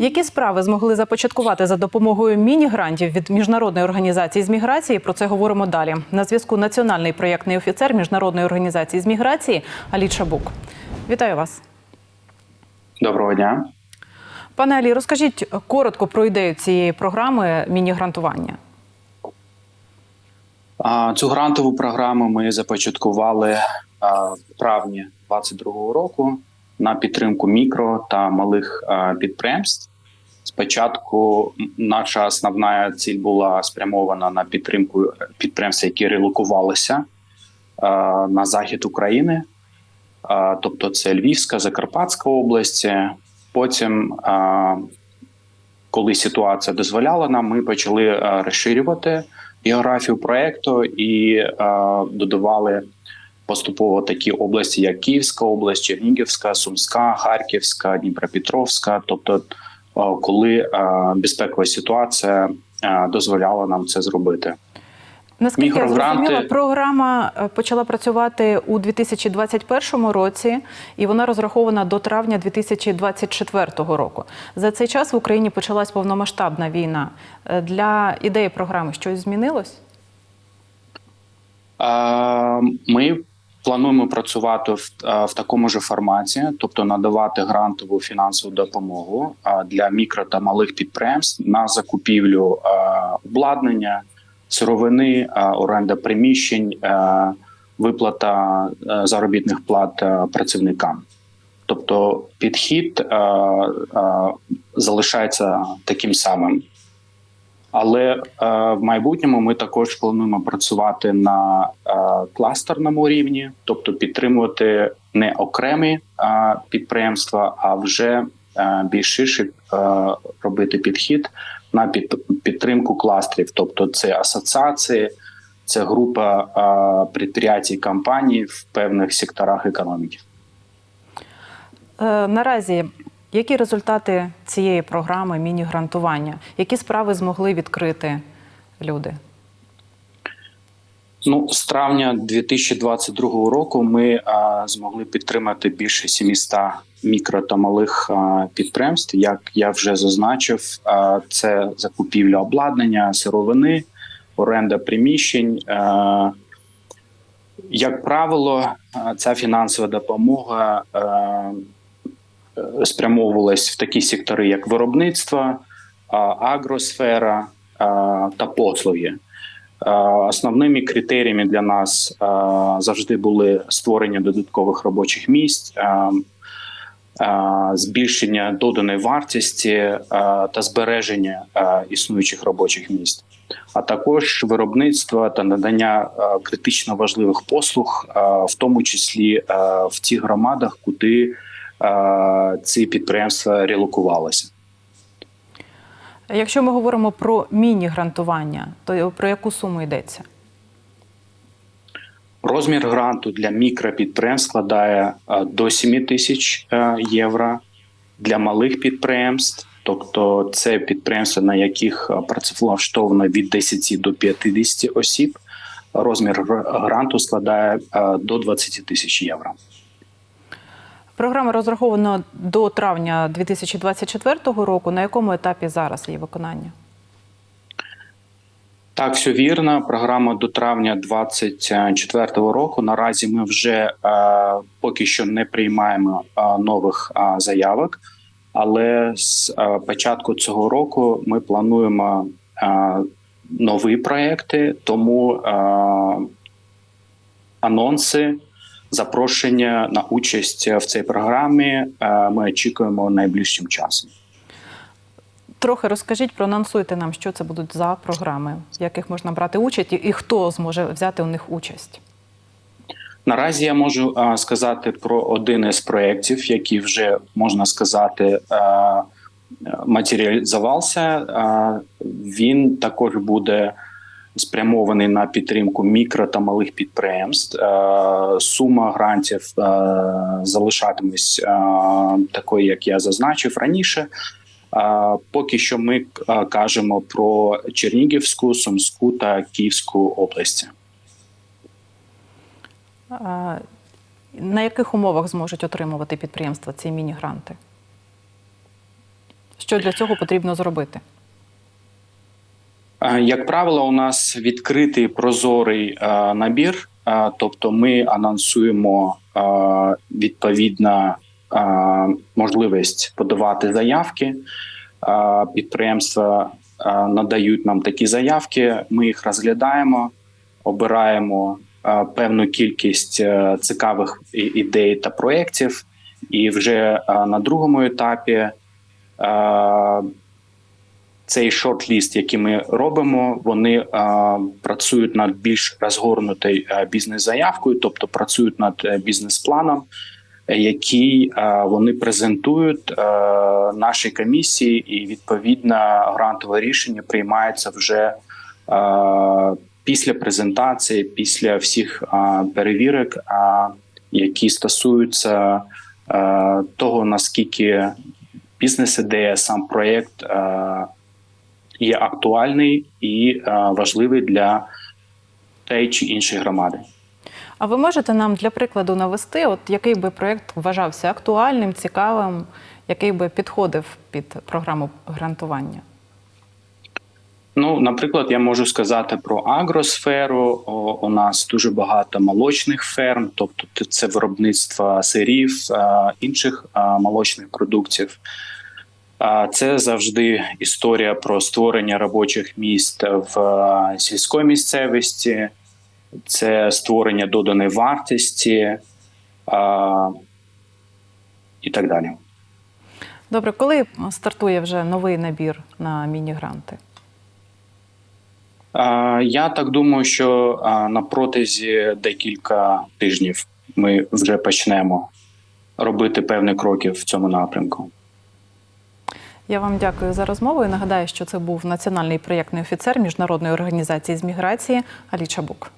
Які справи змогли започаткувати за допомогою міні-грантів від міжнародної організації з міграції? Про це говоримо далі. На зв'язку національний проєктний офіцер міжнародної організації з міграції Алі Чабук. Вітаю вас, Доброго дня. пане Алі. Розкажіть коротко про ідею цієї програми міні-грантування. Цю грантову програму ми започаткували в травні 2022 року на підтримку мікро та малих підприємств. Спочатку наша основна ціль була спрямована на підтримку підприємств, які релокувалися а, на захід України, А, тобто це Львівська, Закарпатська області. Потім, а, коли ситуація дозволяла нам, ми почали розширювати географію проекту і е, додавали поступово такі області, як Київська область, Чернігівська, Сумська, Харківська, Дніпропетровська. Тобто, е, коли е, безпекова ситуація е, дозволяла нам це зробити. Наскільки я зрозуміла, програма е, почала працювати у 2021 році, і вона розрахована до травня 2024 року. За цей час в Україні почалась повномасштабна війна. Е, Для ідеї програми щось змінилось? Е, Ми плануємо працювати в, е, в такому ж форматі, тобто надавати грантову фінансову допомогу е, для мікро та малих підприємств на закупівлю е, обладнання, сировини, оренда приміщень, виплата заробітних плат працівникам. Тобто підхід залишається таким самим. Але е, в майбутньому ми також плануємо працювати на е, кластерному рівні, тобто підтримувати не окремі е, підприємства, а вже е, більш ширше е, робити підхід на під, підтримку кластерів, тобто це асоціації, це група е, підприємств і компаній в певних секторах економіки. Е, Наразі які результати цієї програми міні-грантування? Які справи змогли відкрити люди? Ну, з травня 2022 року ми а, змогли підтримати більше 700 мікро та малих а, підприємств. Як я вже зазначив, а, це закупівля обладнання, сировини, оренда приміщень. А, як правило, ця фінансова допомога а, спрямовувалась в такі сектори, як виробництво, агросфера та послуги. Основними критеріями для нас завжди були створення додаткових робочих місць, збільшення доданої вартості та збереження існуючих робочих місць, а також виробництво та надання критично важливих послуг, в тому числі в тих громадах, куди ці підприємства релокувалися. Якщо ми говоримо про міні-грантування, то про яку суму йдеться? Розмір гранту для мікропідприємств складає до 7 тисяч е, євро. Для малих підприємств, тобто це підприємства, на яких е, працевлаштовано від 10 до 50 осіб. Розмір гранту складає е, до 20 тисяч євро. Програма розрахована до травня 2024 року. На якому етапі зараз її виконання? Так, все вірно. Програма до травня 2024 року. Наразі ми вже е, поки що не приймаємо е, нових е, заявок, але з е, початку цього року ми плануємо е, нові проекти, тому е, анонси, запрошення на участь в цій програмі е, ми очікуємо найближчим часом. Трохи розкажіть, проанонсуйте нам, що це будуть за програми, в яких можна брати участь, і- хто зможе взяти у них участь. Наразі я можу а, сказати про один із проєктів, який вже можна сказати а, матеріалізувався. Він також буде спрямований на підтримку мікро та малих підприємств. Сума грантів а, залишатиметься а, такою, як я зазначив раніше. Поки що ми кажемо про Чернігівську, Сумську та Київську області. На яких умовах зможуть отримувати підприємства ці міні-гранти? Що для цього потрібно зробити? Як правило, у нас відкритий прозорий набір, тобто ми анонсуємо відповідна е, можливість подавати заявки. Підприємства надають нам такі заявки. Ми їх розглядаємо, обираємо певну кількість е, цікавих ідей та проєктів, і вже на другому етапі. Цей шорт-ліст, який ми робимо, вони е, працюють над більш розгорнутою е, бізнес-заявкою, тобто працюють над е, бізнес-планом, який е, вони презентують е, нашій комісії, і відповідно грантове рішення приймається вже е, після презентації, після всіх е, перевірок, е, які стосуються е, того, наскільки бізнес-ідея, сам проєкт. Є актуальний і е, важливий для тієї чи іншої громади. А ви можете нам для прикладу навести, от який би проєкт вважався актуальним, цікавим, який би підходив під програму грантування? Ну, наприклад, я можу сказати про агросферу. О, у нас дуже багато молочних ферм, тобто це виробництво сирів, е, інших е, молочних продуктів. А Це завжди історія про створення робочих місць в е, сільській місцевості, це створення доданої вартості е, і так далі. Добре, коли стартує вже новий набір на міні-гранти? Е, Я так думаю, що на протязі декілька тижнів ми вже почнемо робити певні кроки в цьому напрямку. Я вам дякую за розмову і нагадаю, що це був національний проєктний офіцер міжнародної організації з міграції Алі Чабук.